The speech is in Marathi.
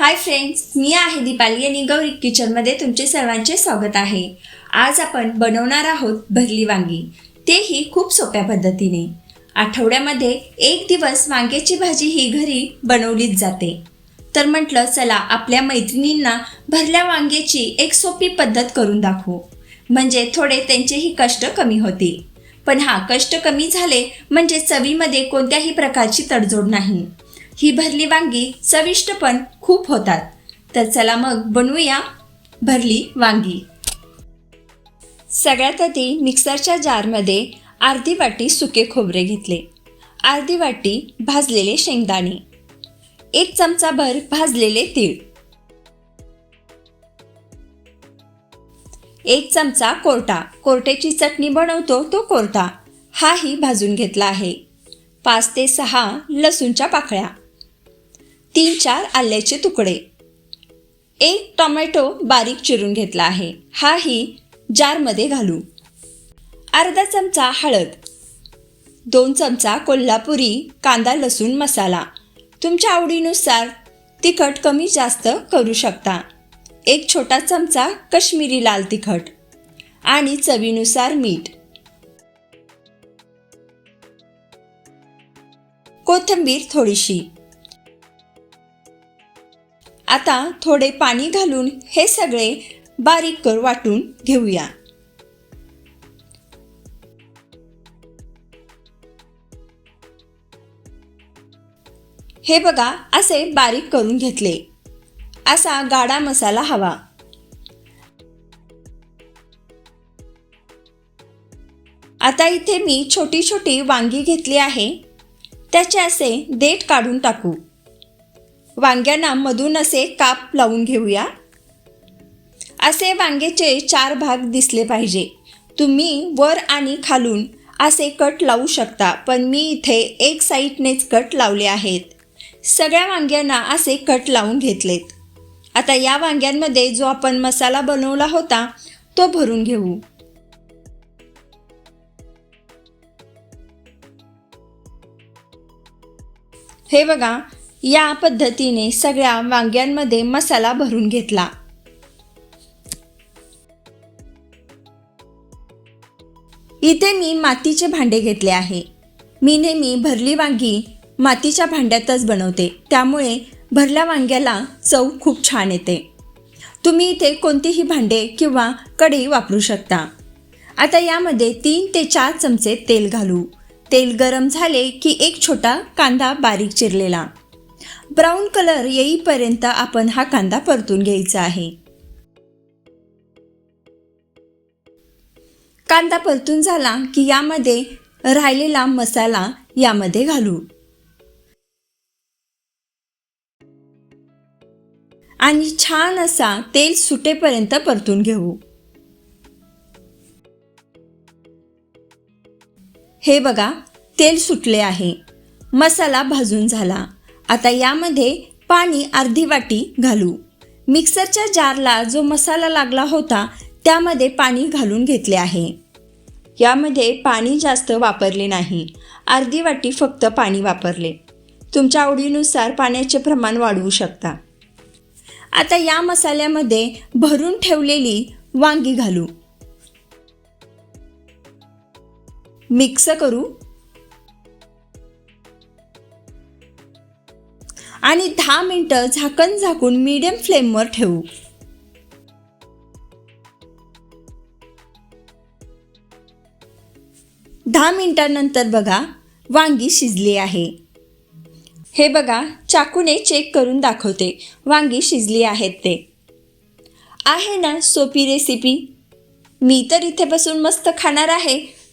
हाय फ्रेंड्स मी आहे दीपाली आणि गौरी किचनमध्ये तुमचे सर्वांचे स्वागत आहे. आज आपण बनवणार आहोत भरली वांगी. तेही खूप सोप्या पद्धतीने. आठवड्यामध्ये एक दिवस वांग्याची भाजी ही घरी बनवलीच जाते. तर म्हटलं चला आपल्या मैत्रिणींना भरल्या वांग्याची एक सोपी पद्धत करून दाखवू. म्हणजे थोडे त्यांचेही कष्ट कमी होतील. पण हा कष्ट कमी झाले म्हणजे चवीमध्ये कोणत्याही प्रकारची तडजोड नाही. ही भरली वांगी चविष्ट पण खूप होतात. तर चला मग बनवूया भरली वांगी. सगळ्यात आधी मिक्सरच्या जारमध्ये अर्धी वाटी सुके खोबरे घेतले. अर्धी वाटी भाजलेले शेंगदाणे. एक चमचाभर भाजलेले तीळ. एक चमचा कोरटा. कोरट्याची चटणी बनवतो तो कोरटा. हाही भाजून घेतला आहे. पाच ते सहा लसूणच्या पाकळ्या. तीन चार आल्याचे तुकडे. एक टोमॅटो बारीक चिरून घेतला आहे. हाही जारमध्ये घालू. अर्धा चमचा हळद. दोन चमचा कोल्हापुरी कांदा लसूण मसाला. तुमच्या आवडीनुसार तिखट कमी जास्त करू शकता. एक छोटा चमचा कश्मीरी लाल तिखट आणि चवीनुसार मीठ. कोथिंबीर थोडीशी. आता थोडे पाणी घालून हे सगळे बारीक कर वाटून घेऊया. हे बघा असे बारीक करून घेतले. असा गाडा मसाला हवा. आता इथे मी छोटी छोटी वांगी घेतली आहे. त्याचे असे देठ काढून टाकू. वांग्यांना मधून असे काप लावून घेऊया. असे वांग्याचे चार भाग दिसले पाहिजे. तुम्ही वर आणि खालून असे कट लावू शकता पण मी इथे एक साईडनेच कट लावले आहेत. सगळ्या वांग्यांना असे कट लावून घेतलेत. आता या वांग्यांमध्ये जो आपण मसाला बनवला होता तो भरून घेऊ. हे बघा या पद्धतीने सगळ्या वांग्यांमध्ये मसाला भरून घेतला. इथे मी मातीचे भांडे घेतले आहे. मी नेहमी भरली वांगी मातीच्या भांड्यातच बनवते. त्यामुळे भरल्या वांग्याला चव खूप छान येते. तुम्ही इथे कोणतीही भांडे किंवा कढई वापरू शकता. आता यामध्ये तीन ते चार चमचे तेल घालू. तेल गरम झाले की एक छोटा कांदा बारीक चिरलेला. ब्राऊन कलर येईपर्यंत आपण हा कांदा परतून घ्यायचा आहे. कांदा परतून झाला की यामध्ये राहिलेला मसाला यामध्ये घालू. आणि छान असा तेल सुटेपर्यंत परतून घेऊ. हे बघा तेल सुटले आहे. मसाला भाजून झाला. आता यामध्ये पाणी अर्धी वाटी घालू. मिक्सरच्या जारला जो मसाला लागला होता त्यामध्ये पाणी घालून घेतले आहे. यामध्ये पाणी जास्त वापरले नाही. अर्धी वाटी फक्त पाणी वापरले. तुमच्या आवडीनुसार पाण्याचे प्रमाण वाढवू शकता. आता या मसाल्यामध्ये भरून ठेवलेली वांगी घालू. मिक्स करू. आणि दहा मिनटं झाकण झाकून मीडियम फ्लेमवर ठेवू. दहा मिनटानंतर बघा वांगी शिजली आहे. हे बघा चाकूने चेक करून दाखवते वांगी शिजली आहेत ते. आहे ना सोपी रेसिपी मी तर इथे बसून मस्त खाणार आहे.